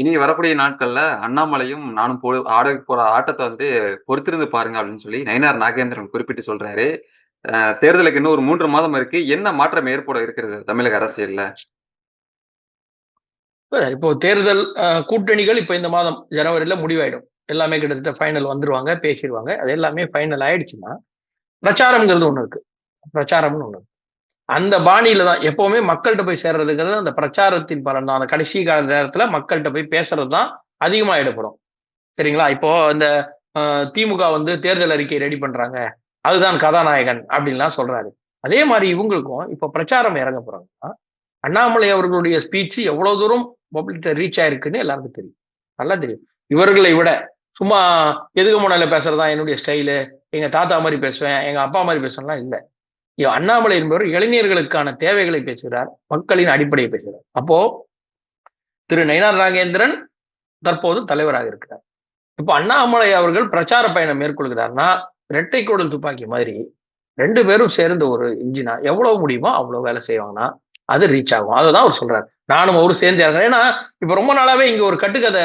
இனி வரக்கூடிய நாட்கள்ல அண்ணாமலையும் நானும் போ ஆட போற ஆட்டத்தை வந்து பொறுத்திருந்து பாருங்க அப்படின்னு சொல்லி நயினார் நாகேந்திரன் குறிப்பிட்டு சொல்றாரு. தேர்தலுக்கு இன்னும் ஒரு மூன்று மாதம் இருக்கு. என்ன மாற்றம் ஏற்பட இருக்கிறது தமிழக அரசியல்ல? இப்போ தேர்தல் கூட்டணிகள் இப்ப இந்த மாதம் ஜனவரில முடிவாயிடும். எல்லாமே கிட்டத்தட்ட ஃபைனல் வந்துருவாங்க, பேசிடுவாங்க அது எல்லாமே ஃபைனல் ஆயிடுச்சுன்னா, பிரச்சாரம்ங்கிறது ஒண்ணு இருக்கு. பிரச்சாரம்னு ஒண்ணு இருக்கு. அந்த பாணியில தான் எப்பவுமே மக்கள்கிட்ட போய் சேர்றதுங்கிறது அந்த பிரச்சாரத்தின் பலன் தான். அந்த கடைசி கால நேரத்துல மக்கள்கிட்ட போய் பேசுறது தான் அதிகமா ஈடுபடும். சரிங்களா? இப்போ இந்த திமுக வந்து தேர்தல் அறிக்கை ரெடி பண்றாங்க. அதுதான் கதாநாயகன் அப்படின்லாம் சொல்றாரு. அதே மாதிரி இவங்களுக்கும் இப்ப பிரச்சாரம் இறங்க போறாங்கன்னா, அண்ணாமலை அவர்களுடைய ஸ்பீச் எவ்வளவு தூரம் பப்ளிக்ட்ட ரீச் ஆயிருக்குன்னு எல்லாருக்கும் தெரியும். நல்லா தெரியும். இவர்களை விட சும்மா எதுக்கு முன்னால பேசுறது தான் என்னுடைய ஸ்டைலு. எங்க தாத்தா மாதிரி பேசுவேன், எங்க அப்பா மாதிரி பேசுவேன்லாம் இல்லை அண்ணாமலை என்பவர் இளைஞர்களுக்கான தேவைகளை பேசுகிறார். மக்களின் அடிப்படையை பேசுகிறார். அப்போ திரு நயினார் நாகேந்திரன் தற்போது தலைவராக இருக்கிறார். இப்ப அண்ணாமலை அவர்கள் பிரச்சார பயணம் மேற்கொள்கிறார்னா, இரட்டை குடல் துப்பாக்கி மாதிரி ரெண்டு பேரும் சேர்ந்து ஒரு இன்ஜினா எவ்வளவு முடியுமோ அவ்வளவு வேலை செய்வாங்கன்னா, அது ரீச் ஆகும். அதுதான் அவர் சொல்றாரு. நானும் அவரும் சேர்ந்து இறங்குறேன். ஏன்னா, இப்ப ரொம்ப நாளாவே இங்க ஒரு கட்டுக்கதை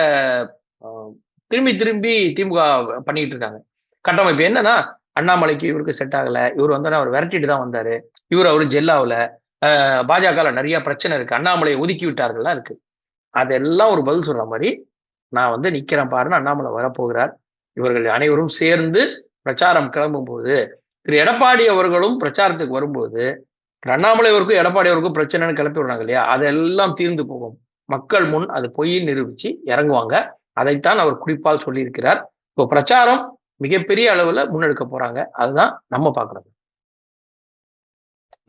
திரும்பி திரும்பி திமுக பண்ணிட்டு இருக்காங்க. கட்டமைப்பு என்னன்னா, அண்ணாமலைக்கு இவருக்கு செட் ஆகல. இவர் வந்து அவர் விரட்டிட்டு தான் வந்தாரு. இவர் அவரு ஜெல்லாவில் பாஜகவில் நிறைய பிரச்சனை இருக்கு. அண்ணாமலையை ஒதுக்கி விட்டார்கள்லாம் இருக்கு. அதெல்லாம் ஒரு பதில் சொல்ற மாதிரி நான் வந்து நிக்கிறேன் பாருன்னு அண்ணாமலை வரப்போகிறார். இவர்கள் அனைவரும் சேர்ந்து பிரச்சாரம் கிளம்பும்போது, திரு எடப்பாடி அவர்களும் பிரச்சாரத்துக்கு வரும்போது, அண்ணாமலை அவருக்கும், எடப்பாடி அவருக்கும் பிரச்சனைன்னு கிளப்பி விடுறாங்க இல்லையா? அதெல்லாம் தீர்ந்து போகும். மக்கள் முன் அது பொய்ன்னு நிரூபிச்சு இறங்குவாங்க. அதைத்தான் அவர் குறிப்பால் சொல்லியிருக்கிறார். இப்போ பிரச்சாரம் மிகப்பெரிய அளவுல முன்னெடுக்க போறாங்க. அதுதான் நம்ம பாக்குறது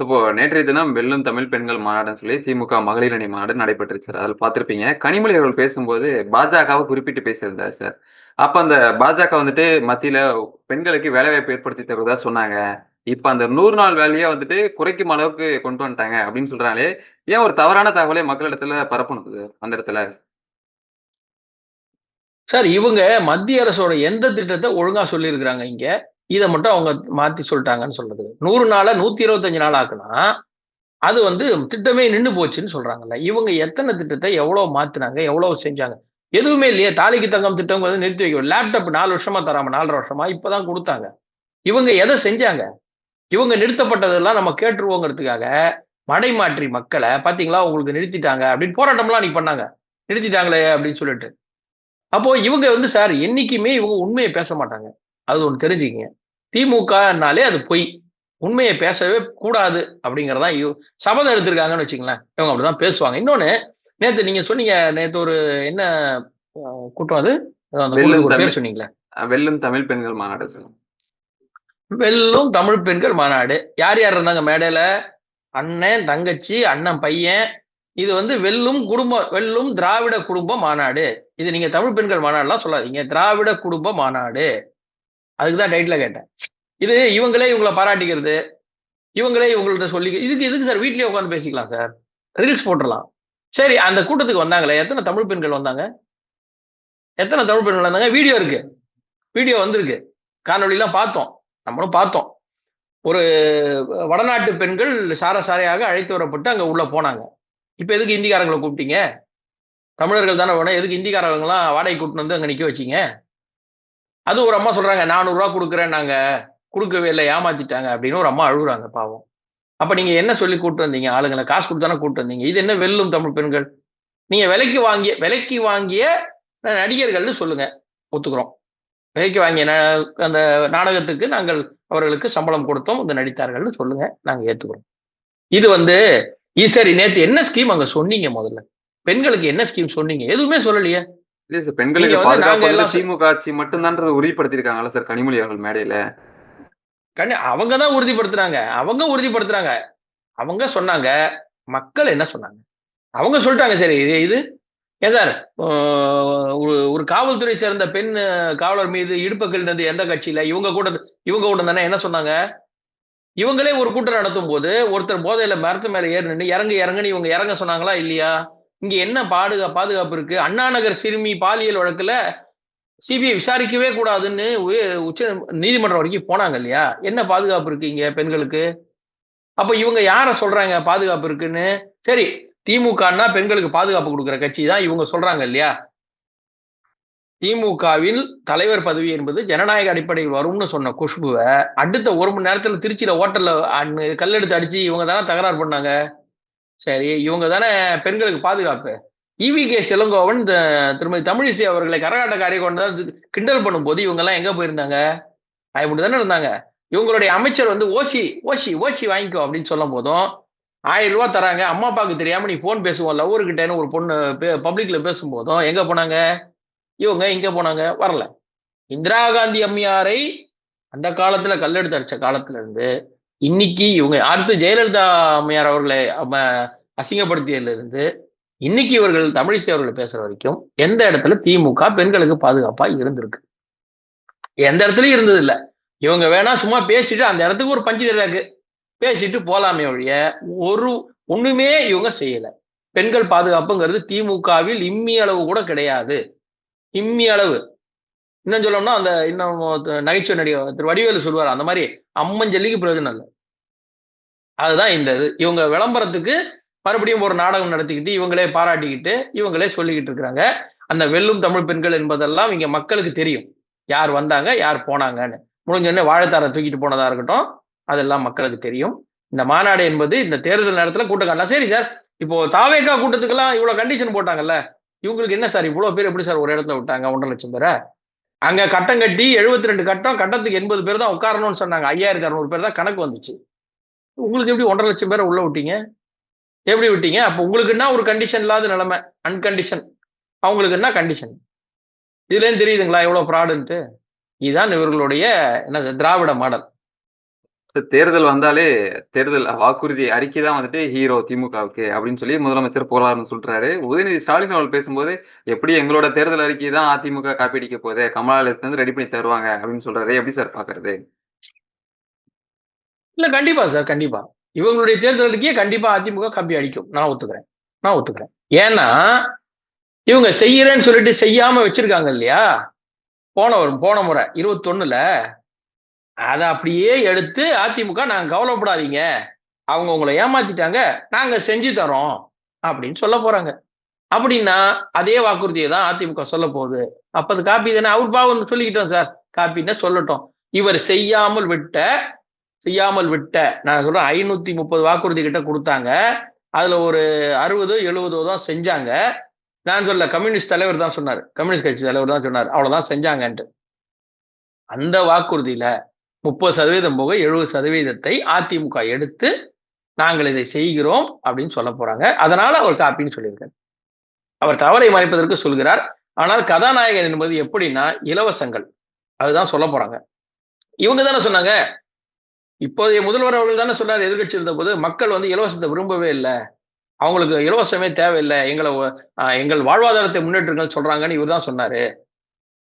இப்போ நேற்றைய தினம் வெல்லும் தமிழ் பெண்கள் மாநாடுன்னு சொல்லி திமுக மகளிர் அணி மாநாடு நடைபெற்றுச்சு சார். அதில் பார்த்துருப்பீங்க கனிமொழி அவர்கள் பேசும்போது பாஜகவை குறிப்பிட்டு பேசியிருந்தார் சார். அப்போ அந்த பாஜக வந்துட்டு மத்தியில் பெண்களுக்கு வேலைவாய்ப்பு ஏற்படுத்தி தருவதா சொன்னாங்க. இப்போ அந்த நூறு நாள் வேலையை வந்துட்டு குறைக்கும் அளவுக்கு கொண்டு வந்துட்டாங்க அப்படின்னு சொல்றாங்களே, ஏன் ஒரு தவறான தகவலை மக்களிடத்துல பரப்பணும் சார் அந்த இடத்துல? சார் இவங்க மத்திய அரசோட எந்த திட்டத்தை ஒழுங்கா சொல்லியிருக்கிறாங்க இங்க? இதை மட்டும் அவங்க மாத்தி சொல்லிட்டாங்கன்னு சொல்றது. 100 நாள 125 நாள் ஆக்குனா, அது வந்து திட்டமே நின்று போச்சுன்னு சொல்றாங்கல்ல. இவங்க எத்தனை திட்டத்தை எவ்வளவு மாத்தினாங்க எவ்வளவு செஞ்சாங்க? எதுவுமே இல்லையே. தாலிக்கு தங்கம் திட்டம்ங்கிறத நிறுத்தி வைக்கணும் லேப்டாப் நாலு வருஷமா தராம நாலரை வருஷமா இப்பதான் கொடுத்தாங்க இவங்க எதை செஞ்சாங்க? இவங்க நிறுத்தப்பட்டதெல்லாம் நம்ம கேட்டுருவோங்கிறதுக்காக, மடைமாற்றி மக்களை பாத்தீங்களா உங்களுக்கு நிறுத்திட்டாங்க அப்படின்னு போராட்டம்லாம் அன்னைக்கு பண்ணாங்க. நிறுத்திட்டாங்களே அப்படின்னு சொல்லிட்டு. அப்போ இவங்க வந்து சார் என்னைக்குமே இவங்க உண்மைய பேச மாட்டாங்க. அது ஒண்ணு தெரிஞ்சுக்கங்க. திமுகனாலே அது பொய். உண்மைய பேசவே கூடாது அப்படிங்கிறதான் இவ் சபதம் எடுத்திருக்காங்கன்னு வச்சுக்கங்களேன். இவங்க அப்படிதான் பேசுவாங்க. இன்னொன்னு நேத்து நீங்க சொன்னீங்க, நேத்து ஒரு என்ன கூட்டம் அது? பேர் சொன்னீங்களே. வெல்லும் தமிழ் பெண்கள் மாநாடு. வெல்லும் தமிழ் பெண்கள் மாநாடு. யார் யார் இருந்தாங்க மேடையில? அண்ணன், தங்கச்சி, அண்ணன் பையன். இது வந்து வெல்லும் குடும்ப வெல்லும் திராவிட குடும்ப மாநாடு. இது நீங்க தமிழ் பெண்கள் மாநாடுலாம் சொல்லாதீங்க. திராவிட குடும்ப மாநாடு. அதுக்கு தான் டைட்டில கேட்டேன். இது இவங்களே இவங்களை பாராட்டிக்கிறது. இவங்களே இவங்கள்ட்ட சொல்லி இதுக்கு இதுக்கு சார் வீட்லயே உட்காந்து பேசிக்கலாம் சார். ரீல்ஸ் போட்டுடலாம் சரி அந்த கூட்டத்துக்கு வந்தாங்களே, எத்தனை தமிழ் பெண்கள் வந்தாங்க? எத்தனை தமிழ் பெண்கள் வந்தாங்க? வீடியோ இருக்கு. வீடியோ வந்திருக்கு. காணொளிலாம் பார்த்தோம். நம்மளும் பார்த்தோம். ஒரு வடநாட்டு பெண்கள் சார சாரையாக அழைத்து வரப்பட்டு அங்க உள்ள போனாங்க. இப்ப எதுக்கு இந்திக்காரங்களை கூப்பிட்டீங்க? தமிழர்கள் தானே வேணும். எதுக்கு இந்திக்காரவங்கலாம் வாடகைக்கு கூட்டின்னு வந்து அங்க நிக்க வச்சீங்க? அது ஒரு அம்மா சொல்றாங்க, நானூறுரூவா கொடுக்குறேன் நாங்கள் கொடுக்கவே இல்லை ஏமாத்திட்டாங்க அப்படின்னு ஒரு அம்மா அழுகுறாங்க பாவம். அப்ப நீங்க என்ன சொல்லி கூட்டு வந்தீங்க ஆளுங்களை காசு கொடுத்தானே தானே கூட்டு வந்தீங்க. இது என்ன வெல்லும் தமிழ் பெண்கள்? நீங்க விலைக்கு வாங்கிய விலைக்கு வாங்கிய நடிகர்கள்னு சொல்லுங்க. ஒத்துக்கிறோம். விலைக்கு வாங்கிய அந்த நாடகத்துக்கு நாங்கள் அவர்களுக்கு சம்பளம் கொடுத்தோம். வந்து நடித்தார்கள்னு சொல்லுங்க. நாங்க ஏத்துக்கிறோம். இது வந்து சரி நேத்து என்ன ஸ்கீம் அங்க சொன்னீங்க முதல்ல? பெண்களுக்கு என்ன ஸ்கீம் சொன்னீங்க? எதுவுமே சொல்லலையே. இல்ல சார் பெண்களுக்கு பாதுகாப்பு திமுக ஆட்சி மட்டும் தான்றத உறுதிப்படுத்தியிருக்காங்கல்ல சார் கனிமொழி அவர்கள் மேடையில. கண்ணு அவங்க தான் உறுதிப்படுத்துனாங்க. அவங்க உறுதிப்படுத்துறாங்க. அவங்க சொன்னாங்க. மக்கள் என்ன சொன்னாங்க? அவங்க சொல்ட்டாங்க சரி இது இது ஏன் சார் ஒரு ஒரு காவல்துறை சேர்ந்த பெண் காவலர் மீது இடுப்ப கிள்னது எந்த கட்சியில? இவங்க கூட்டத் இவங்க கூட்டம் தானே என்ன சொன்னாங்க? இவங்களே ஒரு கூட்டம் நடத்தும்போது, ஒருத்தர் போதையில மரத்து மேல ஏறி நின்று இறங்க இறங்குன்னு இவங்க இறங்க சொன்னாங்களா? இல்லையா? இங்க என்ன பாதுகா பாதுகாப்பு இருக்கு? அண்ணா நகர் சிறுமி பாலியல் வழக்குல சிபிஐ விசாரிக்கவே கூடாதுன்னு உய உச்ச நீதிமன்றம் வரைக்கும் போனாங்க இல்லையா? என்ன பாதுகாப்பு இருக்கு இங்க பெண்களுக்கு? அப்ப இவங்க யார சொல்றாங்க பாதுகாப்பு இருக்குன்னு? சரி திமுகன்னா பெண்களுக்கு பாதுகாப்பு கொடுக்குற கட்சி தான் இவங்க சொல்றாங்க இல்லையா? திமுகவில் தலைவர் பதவி என்பது ஜனநாயக அடிப்படையில் வரும்னு சொன்ன குஷ்புவை அடுத்த ஒரு மணி நேரத்துல திருச்சியில ஹோட்டல்ல கல்லெடுத்து அடிச்சு இவங்க தானே தகராறு பண்ணாங்க. சரி இவங்க தானே பெண்களுக்கு பாதுகாப்பு. இவி கே செலங்கோவன் இந்த திருமதி தமிழிசை அவர்களை கரகாட்டக்காரி கொண்டு வந்து கிண்டல் பண்ணும்போது இவங்க எல்லாம் எங்க போயிருந்தாங்க? அப்படி தானே இருந்தாங்க. இவங்களுடைய அமைச்சர் வந்து ஓசி ஓசி ஓசி வாங்கிக்கோ அப்படின்னு சொல்லும் போதும் ஆயிரம் ரூபாய் தராங்க. அம்மா அப்பாவுக்கு தெரியாம நீ போன் பேசுவோம். லவ்வர்கிட்டன்னு ஒரு பொண்ணு பப்ளிக்ல பேசும்போதும் எங்க போனாங்க? இவங்க எங்க போனாங்க? வரல. இந்திரா காந்தி அம்மையாரை அந்த காலத்துல கல்லெடுத்து அடிச்ச காலத்துல இருந்து இன்னைக்கு இவங்க அடுத்து ஜெயலலிதா அம்மையார் அவர்களை அசிங்கப்படுத்தியதுல இருந்து இன்னைக்கு இவர்கள் தமிழிசை அவர்கள் பேசுற வரைக்கும் எந்த இடத்துல திமுக பெண்களுக்கு பாதுகாப்பா இருந்திருக்கு? எந்த இடத்துலயும் இருந்தது இல்ல இவங்க வேணா சும்மா பேசிட்டு அந்த இடத்துக்கு ஒரு பஞ்சு இருக்கு பேசிட்டு போலாமே ஒழிய ஒரு ஒண்ணுமே இவங்க செய்யல. பெண்கள் பாதுகாப்புங்கிறது திமுகவில் இம்மி அளவு கூட கிடையாது. இம்மி அளவு இன்னும் சொல்லணும்னா அந்த இன்னும் நகைச்சுவை நடிகர் திரு வடிவேலு சொல்லுவார் அந்த மாதிரி அம்மஞ்சல்லிக்கு பிரயோஜனம் இல்லை. அதுதான் இந்த இது. இவங்க விளம்பரத்துக்கு மறுபடியும் ஒரு நாடகம் நடத்திக்கிட்டு இவங்களே பாராட்டிக்கிட்டு இவங்களே சொல்லிக்கிட்டு இருக்கிறாங்க. அந்த வெல்லும் தமிழ் பெண்கள் என்பதெல்லாம் இங்க மக்களுக்கு தெரியும். யார் வந்தாங்க யார் போனாங்கன்னு. முடிஞ்சோடனே வாழைத்தாரை தூக்கிட்டு போனதா இருக்கட்டும் அதெல்லாம் மக்களுக்கு தெரியும். இந்த மாநாடு என்பது இந்த தேர்தல் நேரத்துல கூட்டம் காணலாம் சரி சார் இப்போ தாவேக்கா கூட்டத்துக்கெல்லாம் இவ்வளவு கண்டிஷன் போட்டாங்கல்ல இவங்களுக்கு என்ன சார்? இவ்வளவு பேர் எப்படி சார் ஒரு இடத்துல விட்டாங்க? ஒன்றரை லட்சம் பேரை? அங்க கட்டம் கட்டி 72 ரெண்டு கட்டம் கட்டத்துக்கு எண்பது பேர் தான் உட்காரணும்னு சொன்னாங்க. ஐயாயிரத்தி அறுநூறு பேர் தான் கணக்கு வந்துச்சு. உங்களுக்கு எப்படி ஒன்றரை லட்சம் பேரை உள்ள விட்டீங்க? எப்படி விட்டீங்க? அப்போ உங்களுக்கு என்ன ஒரு கண்டிஷன் இல்லாத நிலைமை? அன்கண்டிஷன் அவங்களுக்கு என்ன கண்டிஷன் இதுலேயும் தெரியுதுங்களா? எவ்வளோ ஃப்ராடுன்ட்டு இதுதான் இவர்களுடைய என்னது திராவிட மாடல். தேர்தல் வந்தாலே தேர்தல் வாக்குறுதி அறிக்கை தான் வந்துட்டு ஹீரோ திமுகவுக்கு அப்படின்னு சொல்லி முதலமைச்சர் போகலாம்னு சொல்றாரு. உதயநிதி ஸ்டாலின் அவர்கள் பேசும்போது எப்படி எங்களோட தேர்தல் அறிக்கை தான் அதிமுக காப்பீடிக்க போகுது? கமலாலயத்துல இருந்து ரெடி பண்ணி தருவாங்க அப்படின்னு சொல்றாரு. எப்படி சார் பாக்குறது? இல்ல கண்டிப்பா சார் கண்டிப்பா. இவங்களுடைய தேர்தல் அறிக்கையை கண்டிப்பா அதிமுக கம்பி அடிக்கும். நான் ஒத்துக்கிறேன். நான் ஒத்துக்கிறேன். ஏன்னா இவங்க செய்யறேன்னு சொல்லிட்டு செய்யாம வச்சிருக்காங்க இல்லையா? போன போன முறை இருபத்தொன்னுல அதை அப்படியே எடுத்து அதிமுக நாங்க கவலைப்படாதீங்க. அவங்க உங்களை ஏமாத்திட்டாங்க நாங்க செஞ்சு தரோம் அப்படின்னு சொல்ல போறாங்க. அப்படின்னா அதே வாக்குறுதியை தான் அதிமுக சொல்ல போகுது. அப்ப அது காப்பி தானே? அவர் பாவம் சொல்லிக்கிட்டோம் சார். காப்பின்னா சொல்லட்டும். இவர் செய்யாமல் விட்ட செய்யாமல் விட்ட நான் சொல்றேன் ஐநூத்தி முப்பது வாக்குறுதி கிட்ட கொடுத்தாங்க. அதுல ஒரு அறுபதோ எழுபதோ தான் செஞ்சாங்க. நான் சொல்ல கம்யூனிஸ்ட் தலைவர் தான் சொன்னார். கம்யூனிஸ்ட் கட்சி தலைவர் தான் சொன்னார். அவ்வளவுதான் செஞ்சாங்கன்ட்டு. அந்த வாக்குறுதியில முப்பது சதவீதம் போக எழுபது சதவீதத்தை அதிமுக எடுத்து நாங்கள் இதை செய்கிறோம் அப்படின்னு சொல்ல போறாங்க. அதனால அவர் காப்பின்னு சொல்லியிருக்காரு. அவர் தவறை மறைப்பதற்கு சொல்கிறார். ஆனால் கதாநாயகன் என்பது எப்படின்னா இலவசங்கள். அதுதான் சொல்ல போறாங்க. இவங்க தானே சொன்னாங்க. இப்போதைய முதல்வர் அவர்கள் தானே சொன்னார் எதிர்கட்சி இருந்த போது மக்கள் வந்து இலவசத்தை விரும்பவே இல்லை. அவங்களுக்கு இலவசமே தேவையில்லை. எங்களை எங்கள் வாழ்வாதாரத்தை முன்னேற்றுங்கள் சொல்றாங்கன்னு இவர் தான் சொன்னாரு.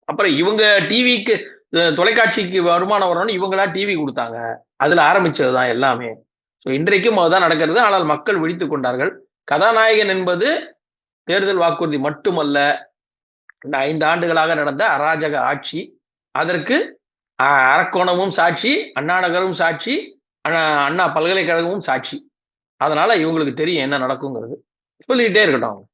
அப்புறம் இவங்க டிவிக்கு தொலைக்காட்சிக்கு வருமானம் வரணும்னு இவங்களா டிவி கொடுத்தாங்க. அதுல ஆரம்பிச்சது தான் எல்லாமே. ஸோ இன்றைக்கும் அதுதான் நடக்கிறது. ஆனால் மக்கள் விழித்து கொண்டார்கள். கதாநாயகன் என்பது தேர்தல் வாக்குறுதி மட்டுமல்ல இந்த ஐந்து ஆண்டுகளாக நடந்த அராஜக ஆட்சி. அதற்கு அரக்கோணமும் சாட்சி அண்ணா நகரும் சாட்சி அண்ணா அண்ணா பல்கலைக்கழகமும் சாட்சி. அதனால இவங்களுக்கு தெரியும் என்ன நடக்குங்கிறது. சொல்லிக்கிட்டே இருக்கட்டும் அவங்க.